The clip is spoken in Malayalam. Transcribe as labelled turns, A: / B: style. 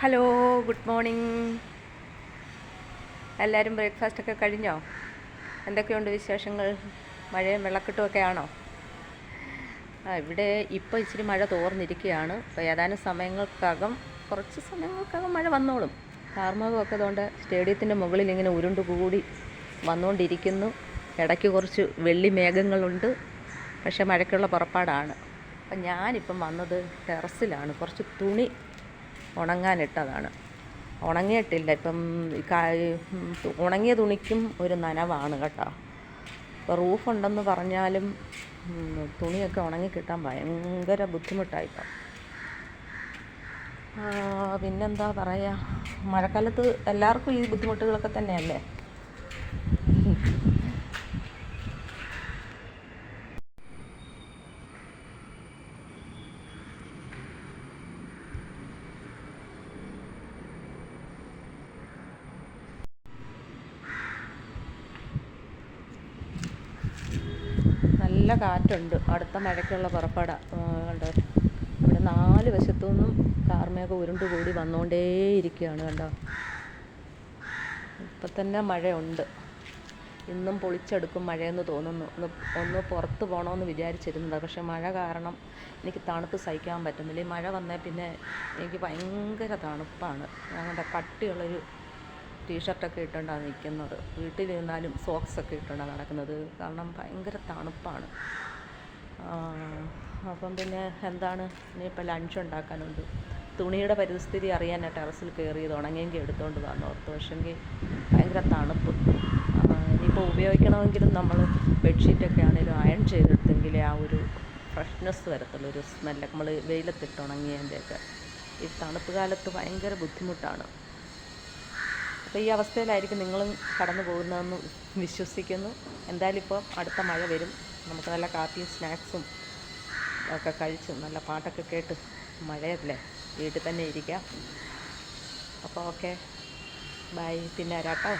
A: ഹലോ ഗുഡ് മോർണിംഗ് എല്ലാവരും ബ്രേക്ക്ഫാസ്റ്റ് ഒക്കെ കഴിഞ്ഞോ? എന്തൊക്കെയുണ്ട് വിശേഷങ്ങൾ? മഴയും വെള്ളക്കെട്ടുമൊക്കെ ആണോ? ഇവിടെ ഇപ്പോൾ ഇച്ചിരി മഴ തോർന്നിരിക്കുകയാണ്. ഇപ്പോൾ ഏതാനും സമയങ്ങൾക്കകം കുറച്ച് സമയങ്ങൾക്കകം മഴ വന്നോളും. കാർമകമൊക്കെ അതുകൊണ്ട് സ്റ്റേഡിയത്തിന്റെ മുകളിൽ ഇങ്ങനെ ഉരുണ്ട് കൂടി വന്നുകൊണ്ടിരിക്കുന്നു ഇടയ്ക്ക് കുറച്ച് വെള്ളി മേഘങ്ങളുണ്ട്. പക്ഷേ മഴയ്ക്കുള്ള പുറപ്പാടാണ്. അപ്പം ഞാനിപ്പം വന്നത് ടെറസിലാണ്. കുറച്ച് തുണി ഉണങ്ങാനിട്ടതാണ്. ഉണങ്ങിയിട്ടില്ല. ഇപ്പം ഉണങ്ങിയ തുണിക്കും ഒരു നനവാണ് കേട്ടോ. ഇപ്പോൾ റൂഫുണ്ടെന്ന് പറഞ്ഞാലും തുണിയൊക്കെ ഉണങ്ങി കിട്ടാൻ ഭയങ്കര ബുദ്ധിമുട്ടായിപ്പം പിന്നെന്താ പറയുക മഴക്കാലത്ത് എല്ലാവർക്കും ഈ ബുദ്ധിമുട്ടുകളൊക്കെ തന്നെയല്ലേ? നല്ല കാറ്റുണ്ട്. അടുത്ത മഴയ്ക്കുള്ള പുറപ്പാടാ കണ്ടോ? ഇവിടെ നാല് വശത്തു നിന്നും കാർമേഘം ഉരുണ്ട് കൂടി വന്നുകൊണ്ടേയിരിക്കുകയാണ് കണ്ടോ? ഇപ്പം തന്നെ മഴയുണ്ട്. ഇന്നും പൊളിച്ചെടുക്കും മഴയെന്ന് തോന്നുന്നു. ഒന്ന് ഒന്ന് പുറത്ത് പോകണമെന്ന് വിചാരിച്ചിരുന്നതാണ് പക്ഷെ മഴ കാരണം എനിക്ക് തണുപ്പ് സഹിക്കാൻ പറ്റുന്നില്ല. ഈ മഴ വന്നേ പിന്നെ എനിക്ക് ഭയങ്കര തണുപ്പാണ്. അങ്ങനെ കട്ടിയുള്ളൊരു ടീഷർട്ടൊക്കെ ഇട്ടുകൊണ്ടാണ് നിൽക്കുന്നത്. വീട്ടിലിരുന്നാലും സോക്സൊക്കെ ഇട്ടുകൊണ്ടാണ് നടക്കുന്നത്. കാരണം ഭയങ്കര തണുപ്പാണ്. അപ്പം പിന്നെ എന്താണ്? ഇനിയിപ്പോൾ ലഞ്ച് ഉണ്ടാക്കാനുണ്ട്. തുണിയുടെ പരിസ്ഥിതി അറിയാൻ ടെറസിൽ കയറിയത്. ഉണങ്ങിയെങ്കിൽ എടുത്തുകൊണ്ട് വന്നു ഓർത്ത്. പക്ഷെങ്കിൽ ഭയങ്കര തണുപ്പ്. ഇനിയിപ്പോൾ ഉപയോഗിക്കണമെങ്കിലും നമ്മൾ ബെഡ്ഷീറ്റൊക്കെ ആണെങ്കിലും അയൺ ചെയ്തെടുത്തെങ്കിലേ ആ ഒരു ഫ്രഷ്നെസ് വരത്തുള്ളൂ. ഒരു സ്മെല്ലൊക്കെ നമ്മൾ വെയിലത്തിട്ട് ഉണങ്ങിയതിന്റെയൊക്കെ. ഈ തണുപ്പ് കാലത്ത് ഭയങ്കര ബുദ്ധിമുട്ടാണ്. അപ്പോൾ ഈ അവസ്ഥയിലായിരിക്കും നിങ്ങളും കടന്നു പോകുന്നതെന്ന് വിശ്വസിക്കുന്നു. എന്തായാലും ഇപ്പോൾ അടുത്ത മഴ വരും. നമുക്ക് നല്ല കാപ്പിയും സ്നാക്സും ഒക്കെ കഴിച്ച് നല്ല പാട്ടൊക്കെ കേട്ട് മഴയല്ലേ വീട്ടിൽ തന്നെ ഇരിക്കാം. അപ്പോൾ ഓക്കെ. ബൈ. പിന്നെ വരാട്ടോ